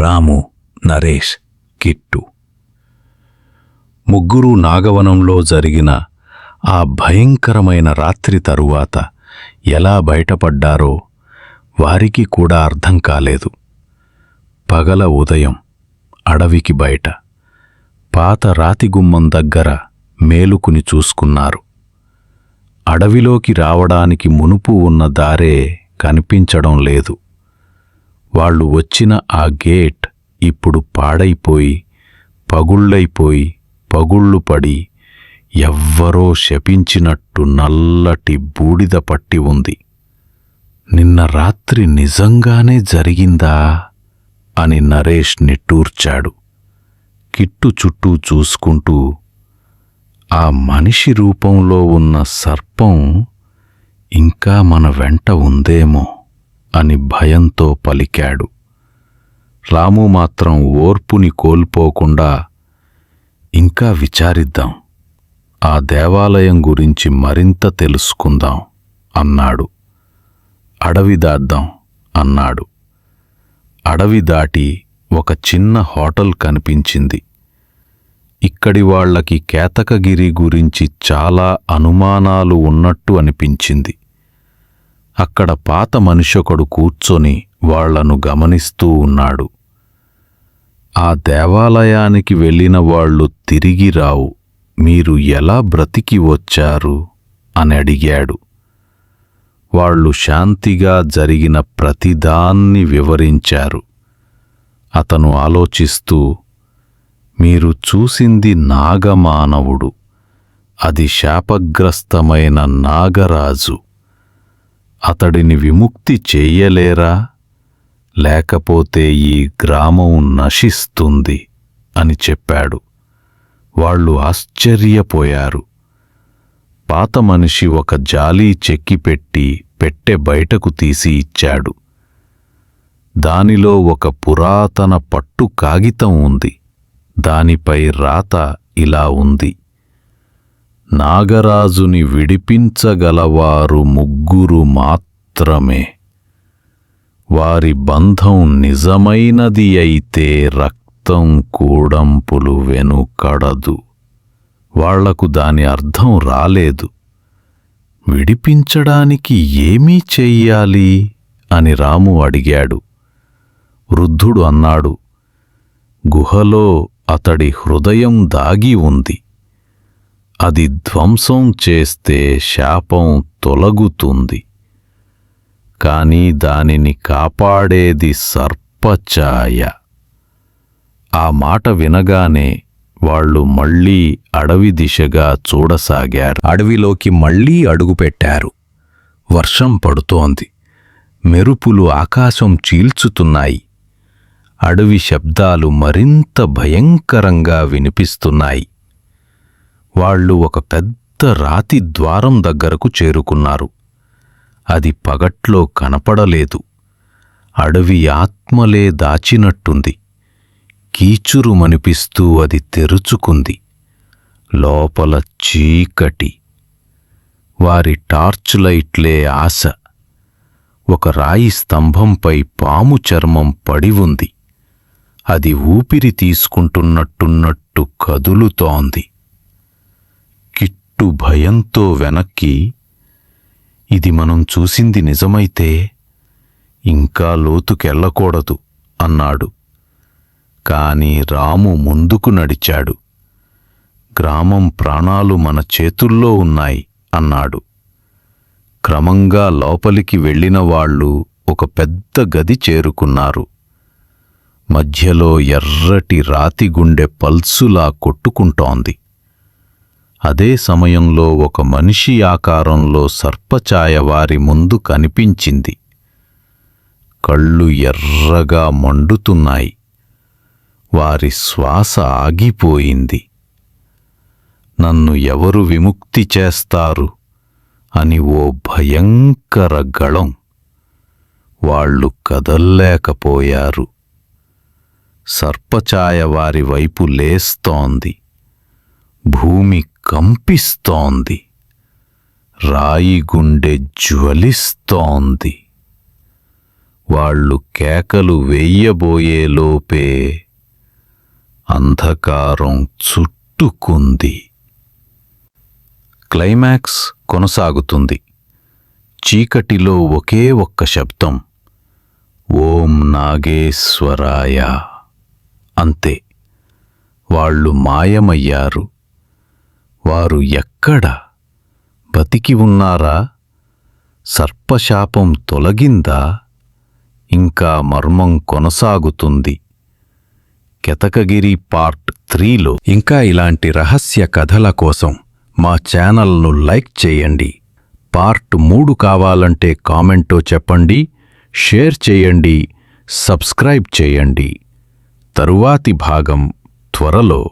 రాము Naresh kit. ముగ్గురు నాగవనంలో జరిగిన ఆ భయంకరమైన రాత్రి తరువాత ఎలా బయటపడ్డారో వారికి కూడా అర్థం కాలేదు. పగల ఉదయం అడవికి బయట పాత రాతిగుమ్మం దగ్గర మేలుకుని చూసుకున్నారు. అడవిలోకి రావడానికి మునుపు ఉన్న దారే కనిపించడం లేదు. వాళ్ళు వచ్చిన ఆ గేట్ ఇప్పుడు పాడైపోయి పగుళ్ళైపోయి పగుళ్ళు పడి ఎవ్వరో శపించినట్టు నల్లటి బూడిద పట్టి ఉంది. నిన్న రాత్రి నిజంగానే జరిగిందా అని నరేష్ నిట్టూర్చాడు. కిట్టు చుట్టూ చూసుకుంటూ ఆ మనిషి రూపంలో ఉన్న సర్పం ఇంకా మన వెంట ఉందేమో. అని భయంతో పలికాడు. రాము మాత్రం ఓర్పుని కోల్పోకుండా ఇంకా విచారిద్దాం ఆ దేవాలయం గురించి మరింత తెలుసుకుందాం అన్నాడు. అడవి దాద్దాం అన్నాడు. అడవి దాటి ఒక చిన్న హోటల్ కనిపించింది. ఇక్కడి వాళ్ళకి కేతకగిరి గురించి చాలా అనుమానాలు ఉన్నట్టు అనిపించింది. అక్కడ పాత మనిషొకడు కూర్చొని వాళ్ళను గమనిస్తూ ఉన్నాడు. ఆ దేవాలయానికి వెళ్ళిన వాళ్ళు తిరిగి రావు మీరు ఎలా బ్రతికి వచ్చారు? అని అడిగాడు. వాళ్ళు శాంతిగా జరిగిన ప్రతిదాన్ని వివరించారు. అతను ఆలోచిస్తూ మీరు చూసింది నాగమానవుడు అది శాపగ్రస్తమైన నాగరాజు. అతడిని విముక్తి చెయ్యలేరా? లేకపోతే ఈ గ్రామం నశిస్తుంది అని చెప్పాడు. వాళ్ళు ఆశ్చర్యపోయారు. పాత మనిషి ఒక జాలీ చెక్కిపెట్టి పెట్టె బయటకు తీసి ఇచ్చాడు. దానిలో ఒక పురాతన పట్టు కాగితం ఉంది. దానిపై రాత ఇలా ఉంది. నాగరాజుని విడిపించగలవారు ముగ్గురు మాత్రమే. వారి బంధం నిజమైనది అయితే రక్తం కూడంపులు వెనుకడదు. వాళ్ళకు దాని అర్థం రాలేదు. విడిపించడానికి ఏమీ చెయ్యాలి? అని రాము అడిగాడు. వృద్ధుడు అన్నాడు గుహలో అతడి హృదయం దాగి ఉంది. అది ధ్వంసం చేస్తే శాపం తొలగుతుంది. కాని దానిని కాపాడేది సర్పఛాయ. ఆ మాట వినగానే వాళ్ళు మళ్ళీ అడవి దిశగా చూడసాగారు. అడవిలోకి మళ్ళీ అడుగుపెట్టారు వర్షం పడుతోంది. మెరుపులు ఆకాశం చీల్చుతున్నాయి. అడవి శబ్దాలు మరింత భయంకరంగా వినిపిస్తున్నాయి. వాళ్ళు ఒక పెద్ద రాతి ద్వారం దగ్గరకు చేరుకున్నారు. అది పగట్లో కనపడలేదు. అడవి ఆత్మలే దాచినట్టుంది. కీచురుమనిపిస్తూ అది తెరుచుకుంది. లోపల చీకటి. వారి టార్చ్ లైట్లే ఆశ. ఒక రాయి స్తంభంపై పాము చర్మం పడి ఉంది. అది ఊపిరి తీసుకుంటున్నట్టున్నట్టు కదులుతోంది. కిట్టు భయంతో వెనక్కి ఇది మనం చూసింది నిజమైతే ఇంకా లోతుకెళ్ళకూడదు అన్నాడు. కాని రాము ముందుకు నడిచాడు. గ్రామం ప్రాణాలు మన చేతుల్లో ఉన్నాయి అన్నాడు. క్రమంగా లోపలికి వెళ్ళిన వాళ్ళు ఒక పెద్ద గది చేరుకున్నారు. మధ్యలో ఎర్రటి రాతి గుండె పల్సులా కొట్టుకుంటోంది. అదే సమయంలో ఒక మనిషి ఆకారంలో సర్పఛాయ వారి ముందు కనిపించింది. కళ్ళు ఎర్రగా మండుతున్నాయి. వారి శ్వాస ఆగిపోయింది. నన్ను ఎవరు విముక్తి చేస్తారు? అని ఓ భయంకర గళం. వాళ్ళు కదల్లేకపోయారు. సర్పఛాయ వారి వైపు లేస్తోంది. భూమి కంపిస్తోంది. రాయి గుండె జ్వలిస్తోంది. వాళ్ళు కేకలు వెయ్యబోయేలోపే అంధకారం చుట్టుకుంది. క్లైమాక్స్ కొనసాగుతుంది. చీకటిలో ఒకే ఒక్క శబ్దం. ఓం నాగేశ్వరాయ. అంతే. వాళ్ళు మాయమయ్యారు. వారు ఎక్కడ బతికి ఉన్నారా? సర్పశాపం తొలగిందా? ఇంకా మర్మం కొనసాగుతుంది. కెతకగిరి పార్ట్ త్రీలో ఇంకా ఇలాంటి రహస్య కథల కోసం మా ఛానల్ను లైక్ చేయండి. పార్ట్ మూడు కావాలంటే కామెంటో చెప్పండి షేర్ చేయండి సబ్స్క్రైబ్ చేయండి. తరువాతి భాగం త్వరలో.